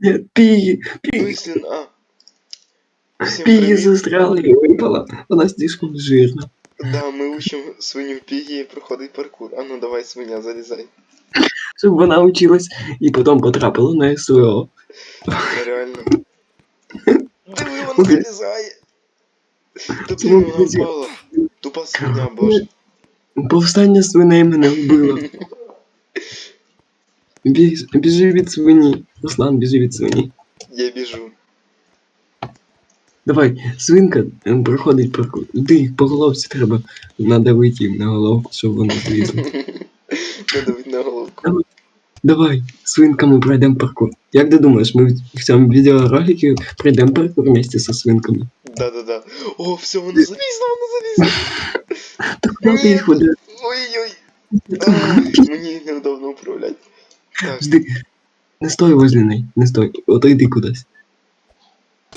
Ні, пігі, пігі, Висін, а. Всім пігі привіт. застряла і випала. Вона слишком жирна. Да, ми учимо свиню Пігі проходить паркур. А ну давай, свиня, залізай. Щоб вона училась і потім потрапила на СВО. Це реально. Диви, вона Окей. залізає. Та блін, вона мабуть, впала. Тупа свиня, боже. Повстання свиней мене вбило. Біж, біжи від свині. Руслан, біжи від свині. Я біжу. Давай, свинка е, проходить паркур. Іди, по головці треба надавити їм на головку, щоб вони злізли. Надавить на головку. Давай, свинками пройдемо паркур. Як ти думаєш, ми в цьому відеороликі пройдемо паркур вместе со свинками? Да-да-да. О, все, вона залізла, вона залізла. Так куди ти їх ведеш? Ой-ой. Ай, Мені неудобно управляти. Жди. Не стой возле неї, не стой. Отойди кудись.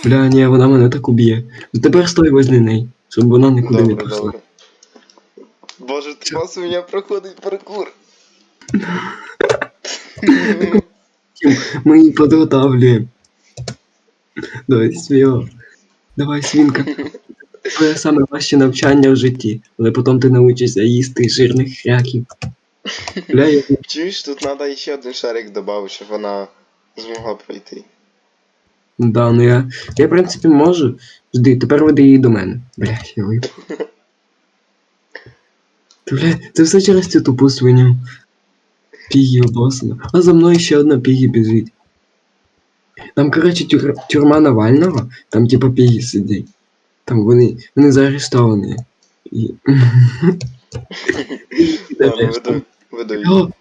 Бля, ні, вона мене так уб'є. Тепер стой возле неї, щоб вона нікуди не добре, пішла. добре. Боже, твоя свиня проходить паркур. Ми її підготовлюємо. Давай, свіо. Давай, свинка. Твоє саме важче навчання в житті, але потім ти научишся їсти жирних хряків. Чуєш, тут треба ще один шарик додати, щоб вона змогла пройти. Да, ну я, я, в принципі, можу. Жди, тепер веди її до мене. Бля, я випав. Бля, це все через цю тупу свиню. Пігі обосана. А за мною ще одна пігі біжить. Там, коротше, тюр... тюрма Навального, там типа пігі сидять. Там вони, вони заарештовані. І... Не- пригає!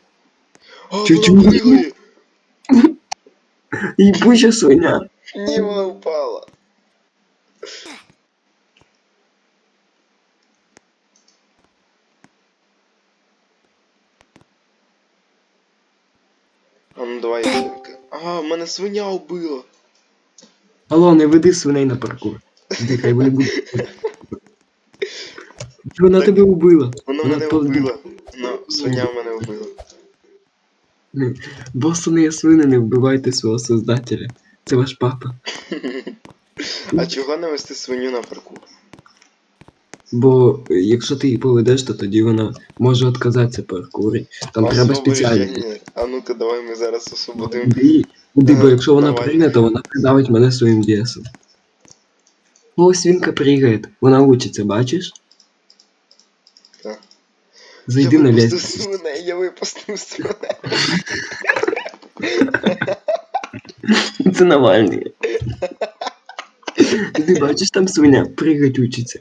і пуща свиня. Ні, вона впала. А ну давай, Сімка. А, мене свиня вбила. Алло, не веди свиней на паркур. Жди, хай вони будуть. Вона тебе вбила. Вона мене вбила. Ну, свиня мене вбила. Босони свини не вбивайте свого создателя. Це ваш папа. А чого не вести свиню на паркур? Бо якщо ти її поведеш, то тоді вона може відказатися паркурі. Там треба спеціально. А ну-ка, давай ми зараз освободимо. Іди, бо Е, якщо вона давай. прийне, то вона придавить мене своїм дієсом. О, свинка пригає. Вона учиться, бачиш? Зайди я на випустив лестницю. я випустив свиней. Це Навальний. Ти бачиш там свиня, пригать учиться.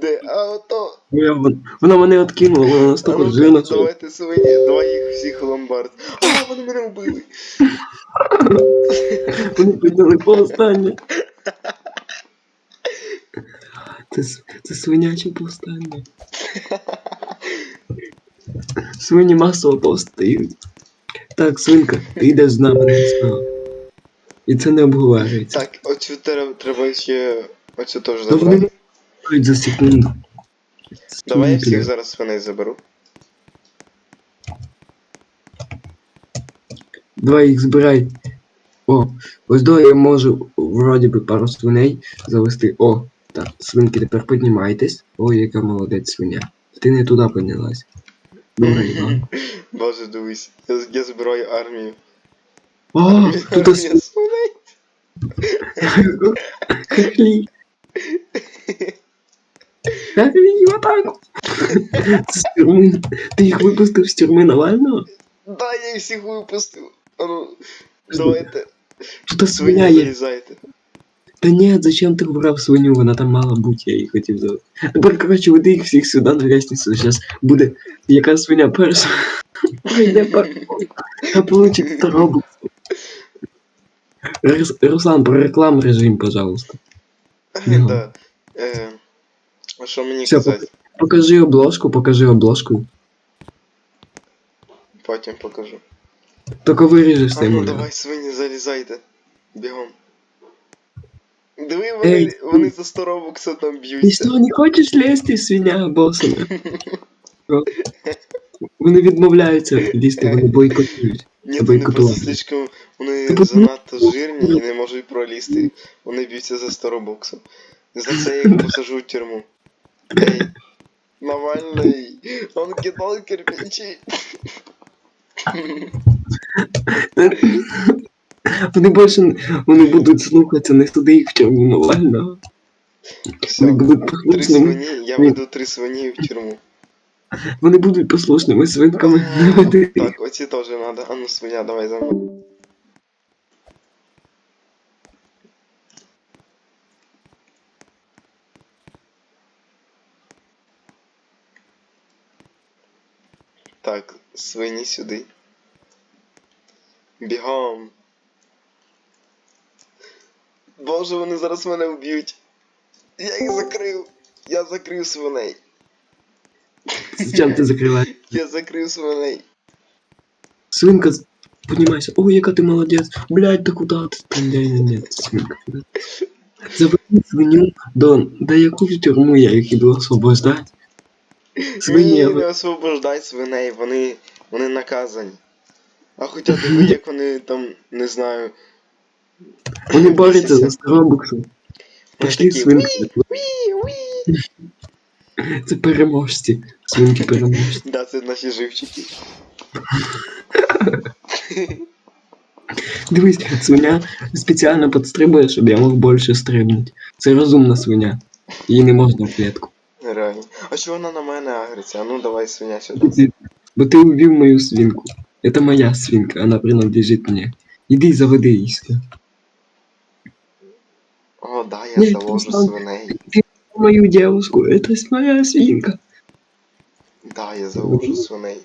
Де? А ото. Вона мене откинула, вона настільки жирна, давайте свині, давай їх всіх в ломбард. А, вони мене вбили. вони підняли повстання. Це, це свиняче повстання. Свині масово повстають. Так, свинка, ти йдеш з нами на СПО. І це не обговорюється. Так, оцю треба, треба ще. Оцю теж Та вони забрати. за секунду. Давай я всіх зараз свиней заберу. Давай їх збирай. О, ось до я можу вроді би пару свиней завести. О, так, свинки тепер піднімайтесь. Ой, яка молодець свиня. Ти не туди піднялась. Боже, дивись. Я, я збираю армію. О, тут ось свиней. хахлі. Хахлі, в атаку. З тюрми. Ти їх випустив з тюрми Навального? Да, я їх всіх випустив. А ну, давайте. Тут свиня Свиня є. залізайте. Та ні, зачем ти вбрав свиню? Вона там мала бути, я її хотів завести. Тепер, коротше, веди їх всіх сюди на лестницю. Зараз буде яка свиня перша. Прийде паркур, а получить 100 Руслан, про рекламу режим, пожалуйста. Да. А що мені казати? Покажи обложку, покажи обложку. Потім покажу. Тільки виріжеш А ну давай, свині, залізайте. Бігом. Диви, вони, Ей, вони за 100 робокса там Ти б'ються. що, не хочеш лезти, свиня босана? Вони відмовляються лізти, вони бойкотують. Ні, вони просто слишком. Вони Ти подумав? занадто жирні і не можуть пролізти. Вони б'ються за 100 робоксів. За це я їх посажу в тюрму. Ей, Навальний, он кидал кирпичі. Вони більше вони будуть слухатися, не туди їх в тюрму Навального. Все, Вони будуть три послушними. свині, я веду три свині в тюрму. Вони будуть послушними свинками. Не веди їх. Так, оці теж надо. А ну свиня, давай за мною. Так, свині сюди. Бігом. Боже, вони зараз мене вб'ють. Я їх закрив. Я закрив свиней. Зачем ти закриваєш? Я закрив свиней. Свинка, піднімайся. О, яка ти молодець. Блядь, да куда ти? Ні, ні, ні, свинка. Заведи свиню до, до яку в тюрму я їх іду освобождати. Свині, Ні, не освобождай свиней, вони, вони наказані. А хоча ти як вони там, не знаю. Вони борються за. Старобуксом. Пошли свинки. Це переможці. Свинки переможці. Да, це наші живчики. Дивись, свиня спеціально підстрибує, щоб я мог більше стрибнути. Це розумна свиня. Її не можна в клітку. Реально. А чого вона на мене агриться? А ну давай свиня сюди. бо ти убив мою свинку. Это моя свинка, она принадлежит мне. Иди заведи її Да, я завожу свиней. Мою девушку, это моя свинка. Да, я завожу свиней.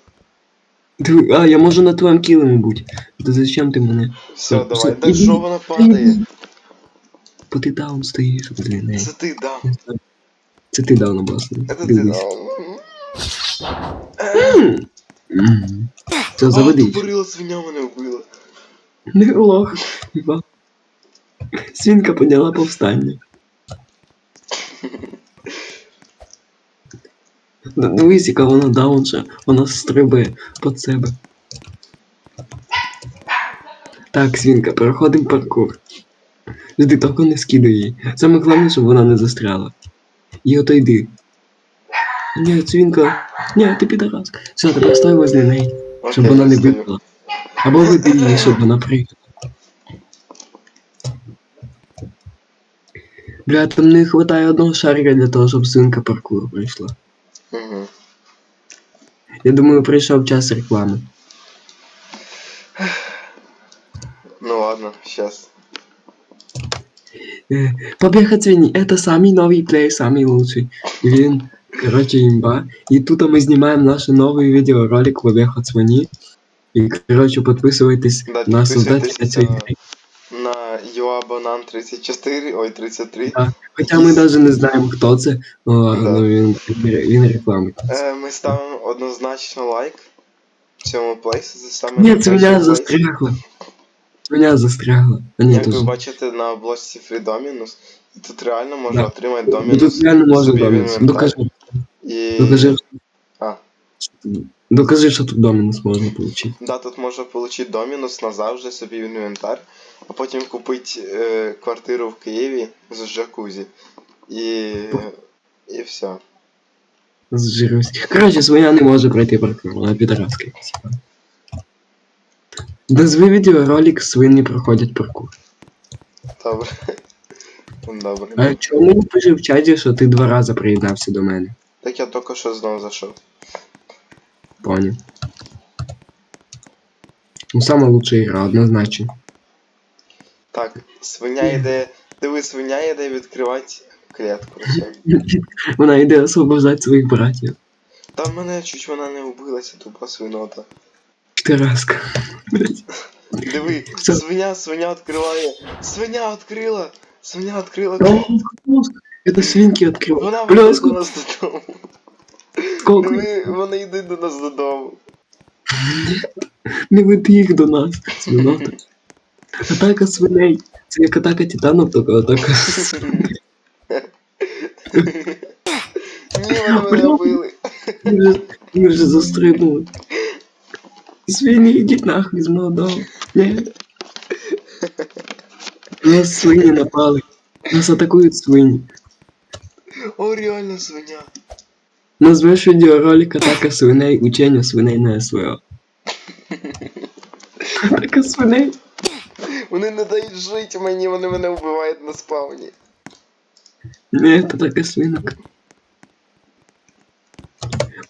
Ти- а, я можу на твоєму килиму бути. Та зачем ти мене? Все, давай. все, Да іди. що вона падає? Бо ти даун стоїш, блін. Це ти дав. Це ти даун обласний. Це ти дав. М. Все, А, заведи. тупорила свиня мене вбила. Не лох. Ва. Свинка поняла повстання. Ну, Дивись, яка вона даунша, вона стрибає під себе. Так, свинка, проходимо паркур. Жди, тільки не скидай її. Саме головне, щоб вона не застряла. І отойди. Ні, свинка. Ні, ти підарас. Все, тепер стой возле неї, щоб вона не випала. Або веди її, щоб вона приїхала. Бля, там не хватає одного шарика для того, щоб свинка паркур прийшла. Мгм. Я думаю, прийшов час реклами. Ну ладно, сейчас. Э, Побег от свиньи. Это самый новый плей, самый лучший. Він, короче, имба. И тут мы снимаем наш новый видеоролик Побег от свиньи. И, короче, подписывайтесь Да, на создателя підписуйтесь цієї На 34, ой, 33. Да. Хоча ми навіть не знаємо, хто це, о, Да. ну він, він рекламить. Е, ми ставимо однозначно лайк цьому плейсу. Це саме Ні, це мене плейс. застрягла. Мене застрягла. А ні, Як ви бачите на обложці Free Dominus, тут реально можна Да. отримати Ну, Dominus. Тут реально можна інвентар. Докажи. І... Докажи. А. Докажи, що тут Домінус можна отримати. Да, тут можна отримати Dominus назавжди собі в інвентар, а потім купити е, квартиру в Києві з джакузі. І. І все. Зжирусь. Короче, своя не може пройти паркур, вона підараска. якась. Назви відеоролик свині проходять паркур. Добре. Добре. А чому не пише в чаті, що ти два рази приєднався до мене? Так я тільки що знову зайшов. Понял. Ну, сама лучша ігра, однозначно. Так, свиня йде. Диви, свиня йде відкривати клітку. Вона йде освобождати своїх братів. Та мене чуть вона не вбилася, тупа свинота. Блядь. Диви, свиня, свиня відкриває. Свиня відкрила! Свиня відкрила О, клітку. мозг. Это свинки відкривають. Вона веде нас додому. Диви, вони йдуть до нас додому. Не веди їх до нас, свинота. Атака свиней. Це як атака титанів, тільки атака. Ні, вони мене вбили. Ми вже застрибнули. Свині, йдіть нахуй з молодого. Ні. Нас свині напали. Нас атакують свині. О, реально свиня. Назвеш відеоролик атака свиней, учення свиней на СВО. Атака свиней. Вони не дають жити мені, вони мене вбивають на спавні. Ні, це така свинок.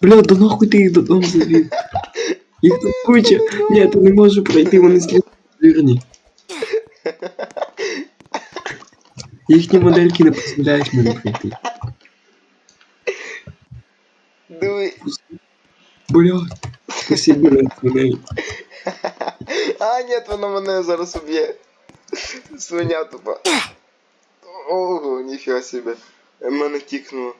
Бля, да нахуй ти їх додому завів. Їх тут куча. Ні, ти не можу пройти, вони вірні. Їхні модельки не дозволяють мені пройти. Диви. Бля, спасибо на свиней. А, ні, вона мене зараз уб'є. Свиня тупа. Ого, ніфіга себе. Мене кікнуло.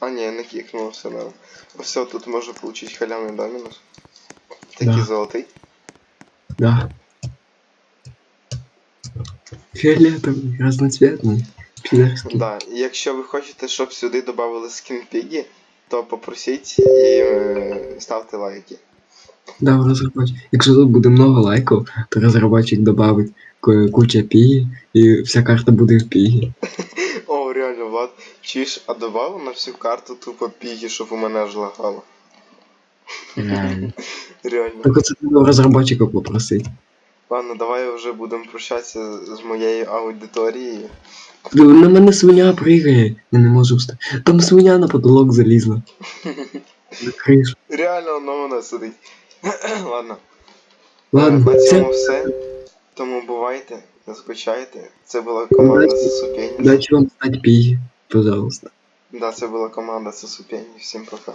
А ні, не кікнуло, все надо. Все, тут можна получить халявний домінус. Такий Да. золотий. Да. Фиолетовый, разноцветный. Пидорский. Да, якщо ви хочете, щоб сюди додали скін Пігі, то попросіть і е, ставте лайки. Да, розробочик. Якщо тут буде много лайків, то розробочик добавить куча піги, і вся карта буде в пігі. О, реально, Влад, чуєш, а добав на всю карту тупо Пігі, щоб у мене аж лагало. Реально. Реально. Так оце треба у розробочика попросити. Ладно, давай вже будемо прощатися з моєю аудиторією. На мене свиня пригає, я не можу встати. Там свиня на потолок залізла. На кришу. Реально воно мене сидить. Ладно. Ладно, на цьому все. Тому бувайте, не скучайте. Це була команда. Сосупені. Удачі вам стати піги, пожалуйста. Да, це була команда Сосупені. Всім пока.